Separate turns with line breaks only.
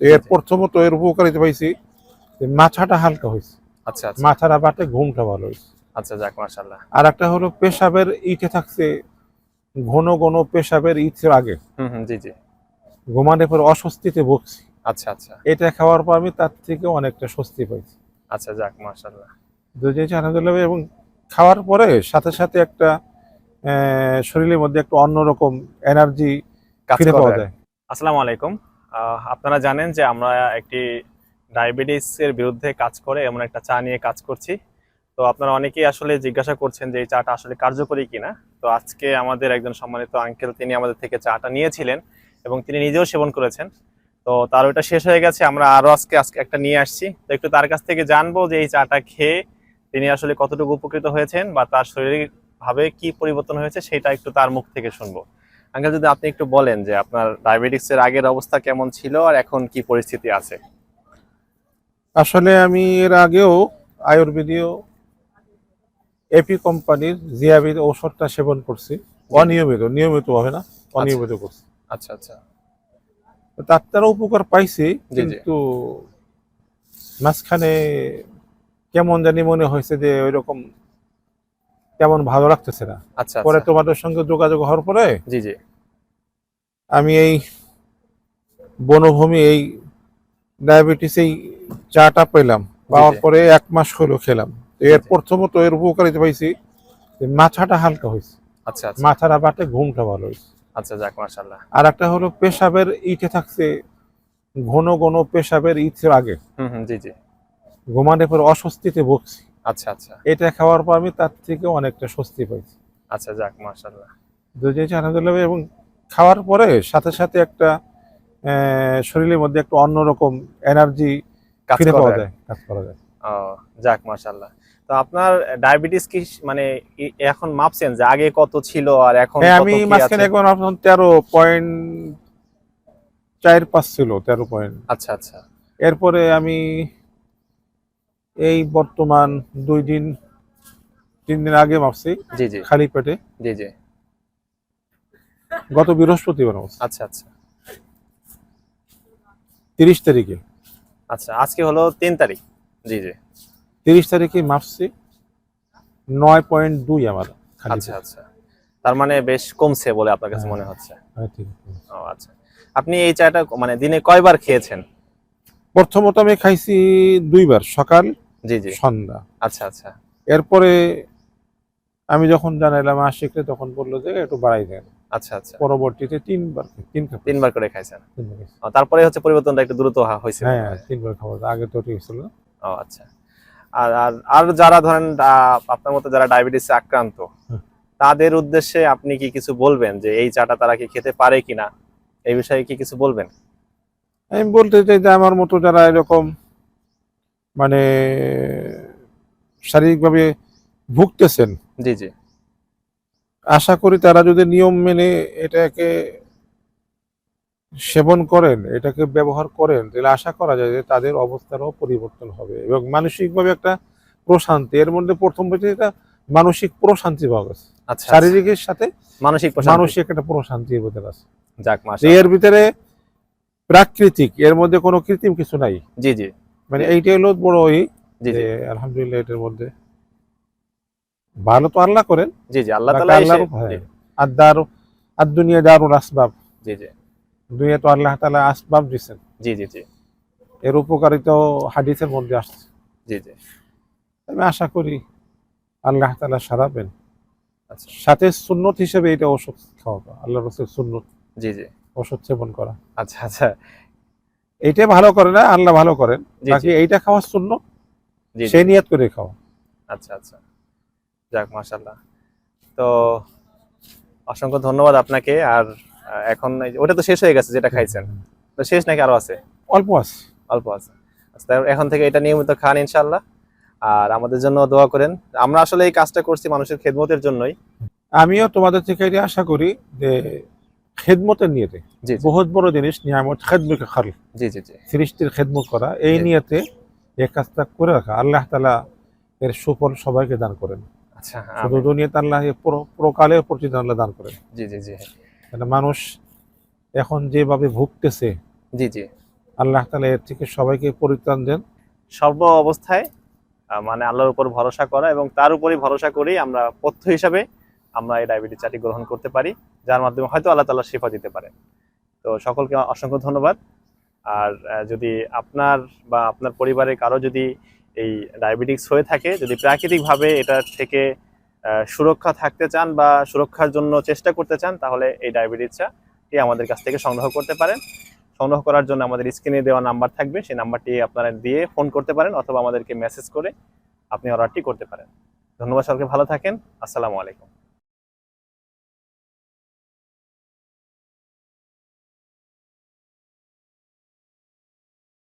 এর প্রথমত এর উপকারিতা পাইছি যে মাথাটা হালকা হয়েছে
আচ্ছা আচ্ছা।
মাথাটা বাটে ঘুমটা ভালো হয়েছে
আচ্ছা যাক মাশাআল্লাহ।
আর একটা হলো পেশাবের ইটে থাকছে ঘন ঘন পেশাবের ইটের আগে।
হুম হুম জি জি।
ঘুমানোর পর অস্বস্তিতে ভুগছি।
আচ্ছা আচ্ছা।
এটা খাওয়ার পর আমি তার থেকে অনেকটা স্বস্তি পাইছি।
আচ্ছা যাক মাশাআল্লাহ।
দুই আলহামদুলিল্লাহ এবং খাওয়ার পরে সাথে সাথে একটা আহ, শরীরের মধ্যে একটা অন্যরকম এনার্জি
কাজ
ফিরে পাওয়া
করে।
যায়।
আসসালামু আলাইকুম। আপনারা জানেন যে আমরা একটি ডায়াবেটিসের বিরুদ্ধে কাজ করে, এমন একটা চা নিয়ে কাজ করছি। তো আপনারা অনেকেই আসলে জিজ্ঞাসা করছেন যে এই চাটা আসলে কার্যকরী কিনা। তো আজকে আমাদের একজন সম্মানিত আঙ্কেল তিনি আমাদের থেকে চাটা নিয়েছিলেন এবং তিনি নিজেও সেবন করেছেন। তো তার ওইটা শেষ হয়ে গেছে, আমরা আরও আজকে আজকে একটা নিয়ে আসছি। তো একটু তার কাছ থেকে জানব যে এই চাটা খেয়ে তিনি আসলে কতটুকু উপকৃত হয়েছেন বা তার শারীরিক ভাবে কি পরিবর্তন হয়েছে, সেটা একটু তার মুখ থেকে শুনব। আঙ্কেল যদি আপনি একটু বলেন যে আপনার ডায়াবেটিক্স এর আগের অবস্থা কেমন ছিল আর এখন কি পরিস্থিতি আছে?
আসলে আমি এর আগেও আয়ুর্বেদীয় এপি কোম্পানির জিয়াবিদ ঔষধটা সেবন করছি। অনিয়মিত নিয়মিত হবে না অনিয়মিত করছি।
আচ্ছা আচ্ছা।
তার দ্বারা উপকার পাইছি। কিন্তু মাঝখানে কেমন জানি মনে হয়েছে যে ওই রকম তেমন ভালো লাগতেছে না।
আচ্ছা
পরে
আচ্ছা।
তোমাদের সঙ্গে যোগাযোগ হওয়ার পরে
জি জি।
আমি এই বনভূমি এই ডায়াবেটিস এই চাটা পেলাম। পাওয়ার পরে এক মাস হলো খেলাম। এর প্রথমত এর উপকারিতা পাইছি যে মাথাটা হালকা হয়েছে
আচ্ছা আচ্ছা।
মাথাটা বাটে ঘুমটা ভালো হয়েছে
আচ্ছা যাক মাশাআল্লাহ।
আর একটা হলো পেশাবের ইটে থাকছে ঘন ঘন পেশাবের ইটের আগে।
হুম হুম জি জি।
ঘুমানোর পর অস্বস্তিতে ভুগছি।
আচ্ছা আচ্ছা।
এটা খাওয়ার পর আমি তার থেকে অনেকটা স্বস্তি পাইছি।
আচ্ছা যাক মাশাআল্লাহ।
দুই আলহামদুলিল্লাহ এবং খাওয়ার পরে সাথে সাথে একটা শরীরের মধ্যে একটা অন্যরকম এনার্জি
কাজ
ফিরে পাওয়া
করে।
যায় কাজ করা যায়।
ও যাক মাশাআল্লাহ। তো আপনার ডায়াবেটিস কি মানে এখন মাপছেন যে আগে কত ছিল আর এখন
হ্যাঁ আমি মাঝখানে এখন আপনার তেরো পয়েন্ট চার পাঁচ ছিল তেরো পয়েন্ট।
আচ্ছা আচ্ছা।
এরপরে আমি এই বর্তমান দুই দিন তিন দিন আগে মাপছি
জি জি।
খালি পেটে।
জি জি।
গত বৃহস্পতিবার
আচ্ছা আচ্ছা।
তিরিশ তারিখে।
আচ্ছা আজকে হলো তিন তারিখ। জি জি।
তিরিশ তারিখে মাপছি নয় পয়েন্ট দুই আমার
আচ্ছা আচ্ছা। তার মানে বেশ কমছে বলে আপনার কাছে
হ্যাঁ।
মনে হচ্ছে।
হ্যাঁ, ঠিক আছে।
ও আচ্ছা। আপনি এই চাটা মানে দিনে কয়বার খেয়েছেন?
প্রথমত আমি খাইছি দুইবার সকাল
জি জি।
সন্ধ্যা।
আচ্ছা আচ্ছা।
এরপরে আমি যখন জানাইলাম আশিকরে তখন বলল যে একটু বাড়াই দেন।
আচ্ছা আচ্ছা।
পরবর্তীতে তিনবার তিন কাপ
তিনবার করে খাইছেন? তারপরে হচ্ছে পরিবর্তনটা একটু দ্রুত হয়েছে
হ্যাঁ হ্যাঁ, তিনবার খাবার আগে তো ঠিক ছিল
ও আচ্ছা। আর আর আর যারা ধরেন আপনার মতো যারা ডায়াবেটিসে আক্রান্ত তাদের উদ্দেশ্যে আপনি কি কিছু বলবেন যে এই চাটা তারা কি খেতে পারে কিনা? এই বিষয়ে কি কিছু বলবেন?
আমি বলতে চাই যে আমার মতো যারা এরকম মানে শারীরিকভাবে ভুগতেছেন।
জি জি।
আশা করি তারা যদি নিয়ম মেনে এটাকে সেবন করেন এটাকে ব্যবহার করেন তাহলে আশা করা যায় যে তাদের অবস্থারও পরিবর্তন হবে এবং মানসিকভাবে একটা প্রশান্তি এর মধ্যে প্রথম বলতে এটা মানসিক প্রশান্তি পাওয়া গেছে।
আচ্ছা
শারীরিকের সাথে
মানসিক প্রশান্তি।
মানসিক একটা প্রশান্তি ভিতরে আছে।
যাক
এর ভিতরে প্রাকৃতিক এর মধ্যে কোনো কৃত্রিম কিছু নাই।
জি জি।
মানে এইটা হলো বড় ওই
জি জি।
আলহামদুলিল্লাহ এটার মধ্যে। ভালো তো আল্লাহ করেন।
জি জি আল্লাহ তাআলা
আল্লাহর
এসে-
আর দার আর দুনিয়া দারুল আসবাব।
জি জি।
দুনিয়া তো আল্লাহ তালা আসবাব দিচ্ছেন
জি জি জি।
এর উপকারিতা হাদিসের মধ্যে আসছে।
জি জি।
আমি আশা করি আল্লাহ তালা সারাবেন।
আচ্ছা।
সাথে সুন্নত হিসেবে এটা ওষুধ খাওয়া আল্লাহ রসুল সুন্নত
জি জি।
ওষুধ সেবন করা।
আচ্ছা আচ্ছা।
এইটা ভালো করে না আল্লাহ ভালো করেন। বাকি এইটা খাওয়ার শূন্য। সেই নিয়ত করে খাওয়া।
আচ্ছা আচ্ছা। যাক মাশাল্লাহ তো অসংখ্য ধন্যবাদ আপনাকে। আর এখন ওটা তো শেষ হয়ে গেছে যেটা খাইছেন। তো শেষ নাকি আরও আছে?
অল্প আছে।
অল্প আছে। আচ্ছা, এখন থেকে এটা নিয়মিত খান ইনশাল্লাহ আর আমাদের জন্য দোয়া করেন। আমরা আসলে এই কাজটা করছি মানুষের খেদমতের জন্যই।
আমিও তোমাদের থেকে এটা আশা করি যে খেদমতের নিয়তে। বহুত বড় জিনিস নিয়ামত খেদমকে খাল।
জি জি জি।
সৃষ্টির খেদমত করা এই। নিয়তে এই কাজটা করে রাখা। আল্লাহ তালা এর সুফল সবাইকে দান করেন।
আচ্ছা
শুধু। দুনিয়াতে আল্লাহ এ পুরো- প্রতিদান আল্লাহ দান করেন।
জি জি জি।
মানে মানুষ এখন যেভাবে ভুগতেছে
জি জি।
আল্লাহ তালা এর থেকে সবাইকে পরিত্রাণ দেন।
সর্ব অবস্থায় মানে আল্লাহর উপর ভরসা করা এবং তার উপরই ভরসা করেই আমরা পথ্য হিসাবে আমরা এই ডায়াবেটিস চাটি গ্রহণ করতে পারি। যার মাধ্যমে হয়তো আল্লাহ তাআলা শিফা দিতে পারেন তো সকলকে অসংখ্য ধন্যবাদ। আর যদি আপনার বা আপনার পরিবারের কারও যদি এই ডায়াবেটিস হয়ে থাকে, যদি প্রাকৃতিকভাবে এটা থেকে সুরক্ষা থাকতে চান বা সুরক্ষার জন্য চেষ্টা করতে চান, তাহলে এই ডায়াবেটিসটা টি আমাদের কাছ থেকে সংগ্রহ করতে পারেন। সংগ্রহ করার জন্য আমাদের স্ক্রিনে দেওয়া নাম্বার থাকবে, সেই নাম্বারটি আপনারা দিয়ে ফোন করতে পারেন অথবা আমাদেরকে মেসেজ করে আপনি অর্ডারটি করতে পারেন। ধন্যবাদ সবাইকে, ভালো থাকেন। আসসালামু আলাইকুম।